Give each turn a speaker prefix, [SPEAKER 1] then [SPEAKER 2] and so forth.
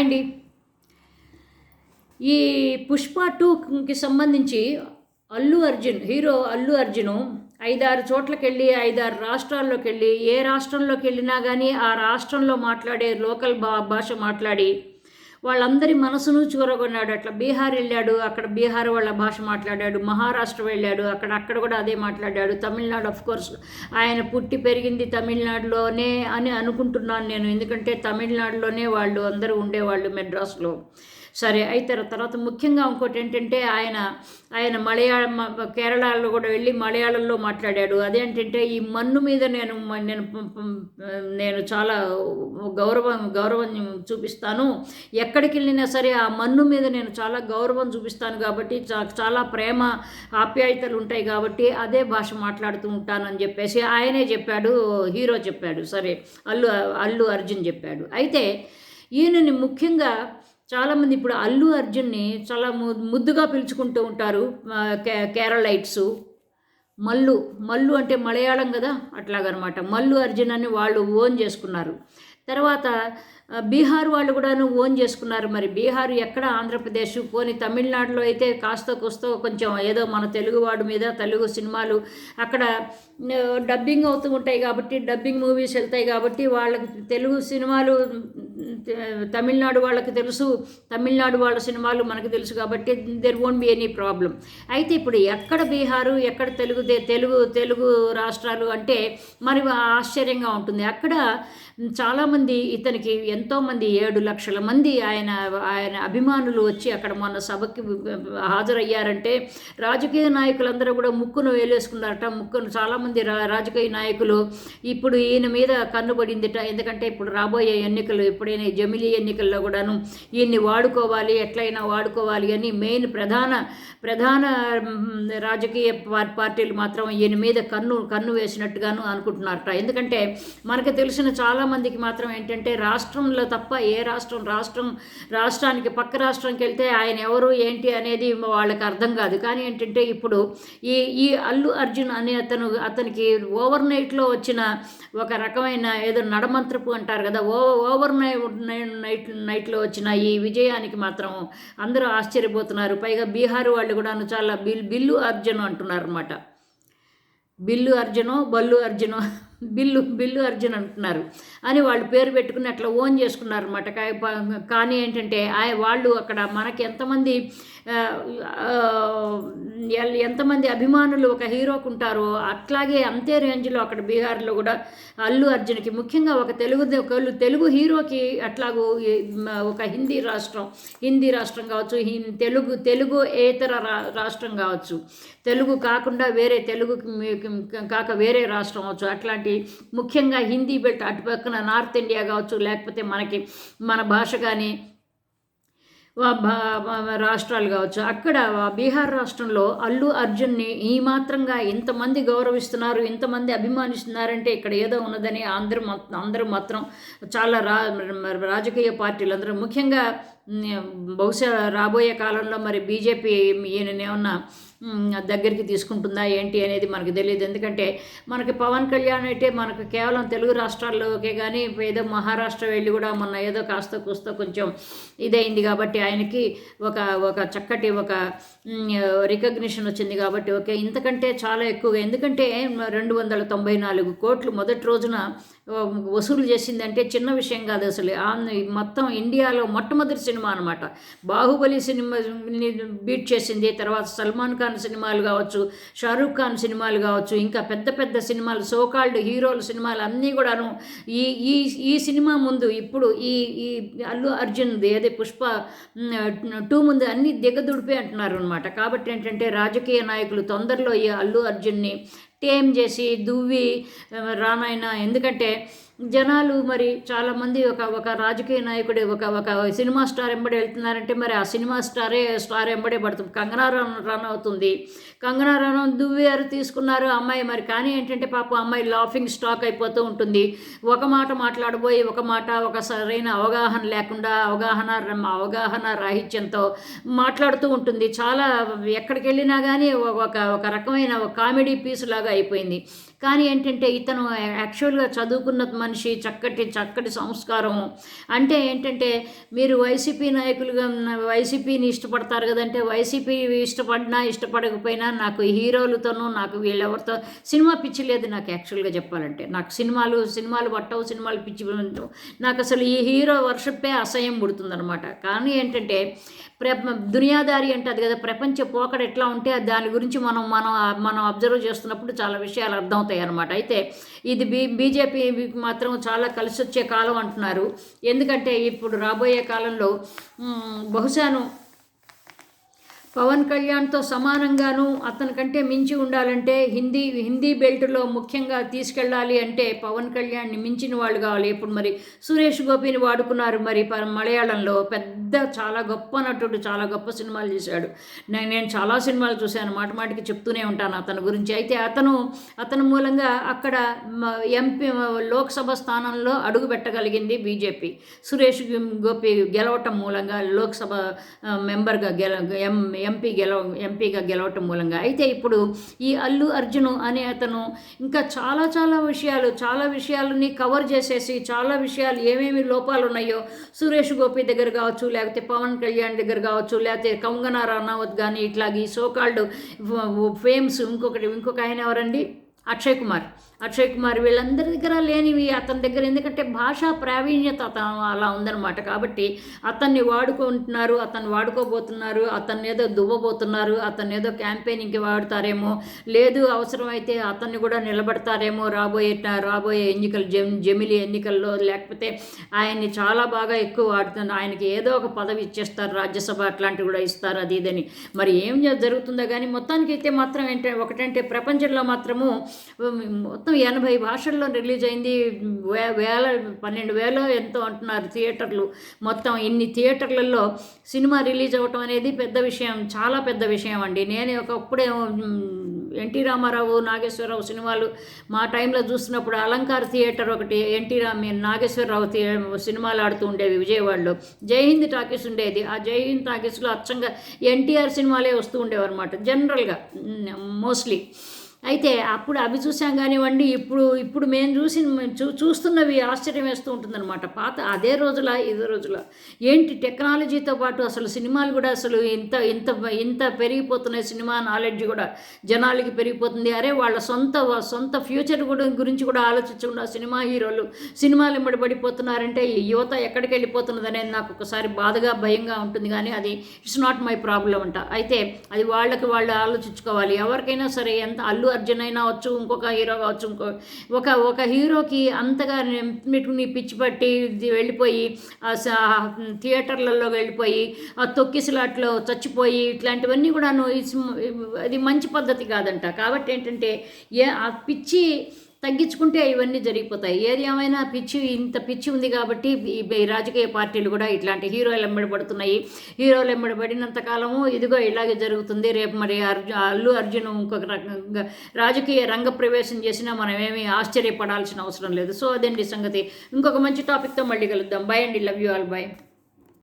[SPEAKER 1] Hi అండి. ఈ పుష్ప టూకి సంబంధించి అల్లు అర్జున్ హీరో అల్లు అర్జును ఐదారు చోట్లకి వెళ్ళి ఐదారు రాష్ట్రాల్లోకి వెళ్ళి ఏ రాష్ట్రంలోకి వెళ్ళినా కానీ ఆ రాష్ట్రంలో మాట్లాడే లోకల్ భా భాష మాట్లాడి వాళ్ళందరి మనసును చూరగొన్నాడు. అట్లా బీహార్ వెళ్ళాడు అక్కడ బీహార్ వాళ్ళ భాష మాట్లాడాడు మహారాష్ట్ర వెళ్ళాడు అక్కడ అక్కడ కూడా అదే మాట్లాడాడు. తమిళనాడు ఆఫ్ కోర్స్ ఆయన పుట్టి పెరిగింది తమిళనాడులోనే అని అనుకుంటున్నాను నేను. ఎందుకంటే తమిళనాడులోనే వాళ్ళు అందరూ ఉండేవాళ్ళు మెడ్రాస్లో. సరే అయితే తర్వాత ముఖ్యంగా ఇంకోటి ఏంటంటే ఆయన ఆయన మలయాళం కేరళలో కూడా వెళ్ళి మలయాళంలో మాట్లాడాడు. అదేంటంటే ఈ మన్ను మీద నేను నేను నేను చాలా గౌరవం గౌరవం చూపిస్తాను. ఎక్కడికి వెళ్ళినా సరే ఆ మన్ను మీద నేను చాలా గౌరవం చూపిస్తాను కాబట్టి చాలా ప్రేమ ఆప్యాయతలు ఉంటాయి కాబట్టి అదే భాష మాట్లాడుతూ ఉంటానని చెప్పేసి ఆయనే చెప్పాడు హీరో చెప్పాడు. సరే అల్లు అల్లు అర్జున్ చెప్పాడు. అయితే ఈయనని ముఖ్యంగా చాలామంది ఇప్పుడు అల్లు అర్జున్ని చాలా ముద్దుగా పిలుచుకుంటూ ఉంటారు కేరళైట్స్ మల్లు మల్లు అంటే మలయాళం కదా? అట్లాగనమాట. మల్లు అర్జున్ అని వాళ్ళు ఓన్ చేసుకున్నారు. తర్వాత బీహార్ వాళ్ళు కూడాను ఓన్ చేసుకున్నారు మరి. బీహార్ ఎక్కడ? ఆంధ్రప్రదేశ్. పోని తమిళనాడులో అయితే కాస్త కొస్తో కొంచెం ఏదో మన తెలుగువాడు మీద తెలుగు సినిమాలు అక్కడ డబ్బింగ్ అవుతూ ఉంటాయి కాబట్టి డబ్బింగ్ మూవీస్ వెళ్తాయి కాబట్టి వాళ్ళకి తెలుగు సినిమాలు తమిళనాడు వాళ్ళకి తెలుసు. తమిళనాడు వాళ్ళ సినిమాలు మనకు తెలుసు కాబట్టి there won't be any problem అయితే ఇప్పుడు ఎక్కడ బీహారు ఎక్కడ తెలుగు తెలుగు తెలుగు రాష్ట్రాలు అంటే మరి ఆశ్చర్యంగా ఉంటుంది. అక్కడ చాలామంది ఇతనికి ఎంతోమంది ఏడు లక్షల మంది ఆయన ఆయన అభిమానులు వచ్చి అక్కడ మొన్న సభకి హాజరయ్యారంటే రాజకీయ నాయకులందరూ కూడా ముక్కును వేలేసుకున్నారట. ముక్కును చాలామంది రా రాజకీయ నాయకులు ఇప్పుడు ఈయన మీద కన్నుబడిందిట ఎందుకంటే ఇప్పుడు రాబోయే ఎన్నికలు ఎప్పుడైనా జమిలీ ఎన్నికల్లో కూడాను ఈయన్ని వాడుకోవాలి ఎట్లయినా వాడుకోవాలి అని మెయిన్ ప్రధాన ప్రధాన రాజకీయ పార్టీలు మాత్రం ఈయన మీద కన్ను కన్ను వేసినట్టుగాను అనుకుంటున్నారట. ఎందుకంటే మనకు తెలిసిన చాలా చాలామందికి మాత్రం ఏంటంటే రాష్ట్రంలో తప్ప ఏ రాష్ట్రం రాష్ట్రం రాష్ట్రానికి పక్క రాష్ట్రంకి వెళ్తే ఆయన ఎవరు ఏంటి అనేది వాళ్ళకి అర్థం కాదు. కానీ ఏంటంటే ఇప్పుడు ఈ ఈ అల్లు అర్జున్ అనే అతను అతనికి ఓవర్ నైట్లో వచ్చిన ఒక రకమైన ఏదో నడమంత్రపు అంటారు కదా ఓ ఓవర్ నైట్ నైట్లో వచ్చిన ఈ విజయానికి మాత్రం అందరూ ఆశ్చర్యపోతున్నారు. పైగా బీహార్ వాళ్ళు కూడా చాలా బిల్ బిల్లు అర్జున్ అంటున్నారు అనమాట బిల్లు అర్జునో బల్లు అర్జునో బిల్లు బిల్లు అర్జున్ అంటున్నారు. అని వాళ్ళు పేరు పెట్టుకుని అట్లా ఓన్ చేసుకున్నారు అనమాట కానీ ఏంటంటే వాళ్ళు అక్కడ మనకి ఎంతమంది ఎంతమంది అభిమానులు ఒక హీరోకు ఉంటారో అట్లాగే అంతే రేంజ్లో అక్కడ బీహార్లో కూడా అల్లు అర్జున్కి ముఖ్యంగా ఒక తెలుగు తెలుగు హీరోకి అట్లాగూ ఒక హిందీ రాష్ట్రం హిందీ రాష్ట్రం కావచ్చు తెలుగు తెలుగు ఏతర రాష్ట్రం కావచ్చు తెలుగు కాకుండా వేరే తెలుగు కాక వేరే రాష్ట్రం అవచ్చు అట్లాంటి ముఖ్యంగా హిందీ బెల్ట్ అటుపక్కన నార్త్ ఇండియా కావచ్చు లేకపోతే మనకి మన భాష కానీ రాష్ట్రాలు కావచ్చు. అక్కడ బీహార్ రాష్ట్రంలో అల్లు అర్జున్ని ఈ మాత్రంగా ఇంతమంది గౌరవిస్తున్నారు ఇంతమంది అభిమానిస్తున్నారంటే ఇక్కడ ఏదో ఉన్నదని అందరూ అందరూ మాత్రం చాలా రా రాజకీయ పార్టీలు అందరూ. ముఖ్యంగా బహుశా రాబోయే కాలంలో మరి బీజేపీ ఈయననేమన్నా దగ్గరికి తీసుకుంటుందా ఏంటి అనేది మనకు తెలియదు. ఎందుకంటే మనకి పవన్ కళ్యాణ్ అయితే మనకు కేవలం తెలుగు రాష్ట్రాల్లోకే కానీ ఏదో మహారాష్ట్ర వెళ్ళి కూడా మొన్న ఏదో కాస్త కూస్త కొంచెం ఇదైంది కాబట్టి ఆయనకి ఒక ఒక చక్కటి ఒక రికగ్నిషన్ వచ్చింది కాబట్టి ఓకే. ఇంతకంటే చాలా ఎక్కువగా ఎందుకంటే రెండు వందల తొంభై నాలుగు కోట్లు మొదటి రోజున వసూలు చేసిందంటే చిన్న విషయం కాదు అసలు. మొత్తం ఇండియాలో మొట్టమొదటి సినిమా అనమాట బాహుబలి సినిమా బీట్ చేసింది. తర్వాత సల్మాన్ ఖాన్ సినిమాలు కావచ్చు షారూఖ్ ఖాన్ సినిమాలు కావచ్చు ఇంకా పెద్ద పెద్ద సినిమాలు సోకాల్డ్ హీరోల సినిమాలు అన్నీ కూడాను ఈ ఈ ఈ సినిమా ముందు ఇప్పుడు ఈ ఈ అల్లు అర్జున్ అదే పుష్ప టూ ముందు అన్ని దిగదుడిపే అంటున్నారు అనమాట కాబట్టి ఏంటంటే రాజకీయ నాయకులు తొందరలో ఈ అల్లు అర్జున్ని టేమ్ చేసి దువ్వి రామాయణ ఎందుకంటే జనాలు మరి చాలామంది ఒక ఒక రాజకీయ నాయకుడు ఒక ఒక సినిమా స్టార్ ఎంబడి వెళ్తున్నారంటే మరి ఆ సినిమా స్టారే స్టార్ ఎంబడే పడుతుంది. కంగనా రన్ అవుతుంది. కంగనా రన్ దువ్వారు తీసుకున్నారు అమ్మాయి మరి? కానీ ఏంటంటే పాప అమ్మాయి లాఫింగ్ స్టాక్ అయిపోతూ ఉంటుంది. ఒక మాట మాట్లాడబోయి ఒక మాట ఒక సరైన అవగాహన లేకుండా అవగాహన అవగాహన రాహిత్యంతో మాట్లాడుతూ ఉంటుంది. చాలా ఎక్కడికి వెళ్ళినా కానీ ఒక ఒక రకమైన కామెడీ పీస్ లాగా అయిపోయింది. కానీ ఏంటంటే ఇతను యాక్చువల్గా చదువుకున్న మనిషి చక్కటి చక్కటి సంస్కారము అంటే ఏంటంటే మీరు వైసీపీ నాయకులుగా వైసీపీని ఇష్టపడతారు కదంటే వైసీపీ ఇష్టపడినా ఇష్టపడకపోయినా నాకు హీరోలతోనూ నాకు వీళ్ళెవరితో సినిమా పిచ్చి లేదు నాకు యాక్చువల్గా చెప్పాలంటే. నాకు సినిమాలు సినిమాలు పట్టవు సినిమాలు పిచ్చి నాకు అసలు ఈ హీరో వర్షప్పే అసహ్యం పుడుతుందనమాట కానీ ఏంటంటే ప్ర దునియాదారి అంటే అది కదా ప్రపంచ పోకడ ఎట్లా ఉంటే దాని గురించి మనం మనం మనం అబ్జర్వ్ చేస్తున్నప్పుడు చాలా విషయాలు అర్థమవుతాయి అనమాట అయితే ఇది బీ బీజేపీ మాత్రం చాలా కలిసి వచ్చే కాలం అంటున్నారు. ఎందుకంటే ఇప్పుడు రాబోయే కాలంలో బహుశాను పవన్ కళ్యాణ్తో సమానంగాను అతనికంటే మించి ఉండాలంటే హిందీ హిందీ బెల్ట్లో ముఖ్యంగా తీసుకెళ్ళాలి అంటే పవన్ కళ్యాణ్ని మించిన వాళ్ళు కావాలి. ఇప్పుడు మరి సురేష్ గోపిని వాడుకున్నారు మరి ప- మలయాళంలో. పెద్ద చాలా గొప్ప నటుడు చాలా గొప్ప సినిమాలు చేశాడు. నేను నేను చాలా సినిమాలు చూశాను. మాట మాటికి చెప్తూనే ఉంటాను అతని గురించి. అయితే అతను అతని మూలంగా అక్కడ ఎంపీ లోక్సభ స్థానంలో అడుగు పెట్టగలిగింది బీజేపీ. సురేష్ గోపి గెలవటం మూలంగా లోక్సభ మెంబర్గా గెల ఎం ఎంపీ గెలవ ఎంపీగా గెలవటం మూలంగా. అయితే ఇప్పుడు ఈ అల్లు అర్జున్ అనే అతను ఇంకా చాలా చాలా విషయాలు చాలా విషయాలని కవర్ చేసేసి చాలా విషయాలు ఏమేమి లోపాలు ఉన్నాయో సురేష్ గోపి దగ్గర కావచ్చు లేకపోతే పవన్ కళ్యాణ్ దగ్గర కావచ్చు లేకపోతే కంగనా రానావత్ కానీ ఇట్లాగే ఈ సోకాల్డ్ ఫేమ్స్ ఇంకొకటి ఇంకొక ఆయన ఎవరండి? అక్షయ్ కుమార్. అక్షయ్ కుమార్ వీళ్ళందరి దగ్గర లేనివి అతని దగ్గర ఎందుకంటే భాషా ప్రావీణ్యత అతను అలా ఉందన్నమాట. కాబట్టి అతన్ని వాడుకుంటున్నారు అతను వాడుకోబోతున్నారు అతన్ని ఏదో దువ్వబోతున్నారు అతన్ని ఏదో క్యాంపెయినింగ్కి వాడతారేమో లేదు అవసరమైతే అతన్ని కూడా నిలబడతారేమో రాబోయే రాబోయే ఎన్నికలు జెమ్ జమిలి ఎన్నికల్లో లేకపోతే ఆయన్ని చాలా బాగా ఎక్కువ వాడుతున్నారు ఆయనకి ఏదో ఒక పదవి ఇచ్చేస్తారు రాజ్యసభ అట్లాంటివి కూడా ఇస్తారు అది ఇదని. మరి ఏం జరుగుతుందో కానీ మొత్తానికి అయితే మాత్రం ఏంటంటే ఒకటంటే ప్రపంచంలో మాత్రము మొత్తం ఎనభై భాషల్లో రిలీజ్ అయింది. వే వేల పన్నెండు వేలో ఎంతో అంటున్నారు థియేటర్లు. మొత్తం ఇన్ని థియేటర్లలో సినిమా రిలీజ్ అవ్వటం అనేది పెద్ద విషయం చాలా పెద్ద విషయం అండి. నేను ఒకప్పుడే ఎన్టీ రామారావు నాగేశ్వరరావు సినిమాలు మా టైంలో చూసినప్పుడు అలంకార్ థియేటర్ ఒకటి ఎన్టీ రామ్ నాగేశ్వరరావు సినిమాలు ఆడుతూ ఉండేవి విజయవాడలో. జై హింద్ టాకీస్ ఉండేది. ఆ జై హింద్ టాకీస్లో అచ్చంగా ఎన్టీఆర్ సినిమాలే వస్తూ ఉండేవన్నమాట జనరల్గా మోస్ట్లీ. అయితే అప్పుడు అవి చూసాం కానివ్వండి ఇప్పుడు ఇప్పుడు మేము చూసి చూ చూస్తున్నవి ఆశ్చర్యం వేస్తూ ఉంటుందన్నమాట. పాత అదే రోజుల ఇదే రోజుల. ఏంటి టెక్నాలజీతో పాటు అసలు సినిమాలు కూడా అసలు ఇంత ఇంత ఇంత పెరిగిపోతున్నాయి. సినిమా నాలెడ్జ్ కూడా జనాలకి పెరిగిపోతుంది. అరే వాళ్ళ సొంత సొంత ఫ్యూచర్ కూడా గురించి కూడా ఆలోచించకుండా సినిమా హీరోలు సినిమాలు వెంబడి పడిపోతున్నారంటే యువత ఎక్కడికి వెళ్ళిపోతున్నది అనేది నాకు ఒకసారి బాధగా భయంగా ఉంటుంది కానీ అది ఇట్స్ నాట్ మై ప్రాబ్లం అంట. అయితే అది వాళ్ళకి వాళ్ళు ఆలోచించుకోవాలి. ఎవరికైనా సరే ఎంత అల్లు అర్జున్ అయినా అవచ్చు ఇంకొక హీరో కావచ్చు ఇంకో ఒక ఒక హీరోకి అంతగా పెట్టుకుని పిచ్చి పట్టి ఇది వెళ్ళిపోయి ఆ థియేటర్లలో వెళ్ళిపోయి ఆ తొక్కిసలాట్లో చచ్చిపోయి ఇట్లాంటివన్నీ కూడాను అది మంచి పద్ధతి కాదంట. కాబట్టి ఏంటంటే ఏ ఆ పిచ్చి తగ్గించుకుంటే ఇవన్నీ జరిగిపోతాయి. ఏది ఏమైనా పిచ్చి ఇంత పిచ్చి ఉంది కాబట్టి ఈ రాజకీయ పార్టీలు కూడా ఇట్లాంటి హీరోలు వెంబడి పడుతున్నాయి హీరోలు వెంబడి పడినంత కాలము ఇదిగో ఇలాగే జరుగుతుంది. రేపు మరి అర్జు అల్లు అర్జున్ ఇంకొక రకంగా రాజకీయ రంగ ప్రవేశం చేసినా మనం ఏమీ ఆశ్చర్యపడాల్సిన అవసరం లేదు. సో అదండి సంగతి? ఇంకొక మంచి టాపిక్తో మళ్ళీ కలుద్దాం. బై అండి. Love you all by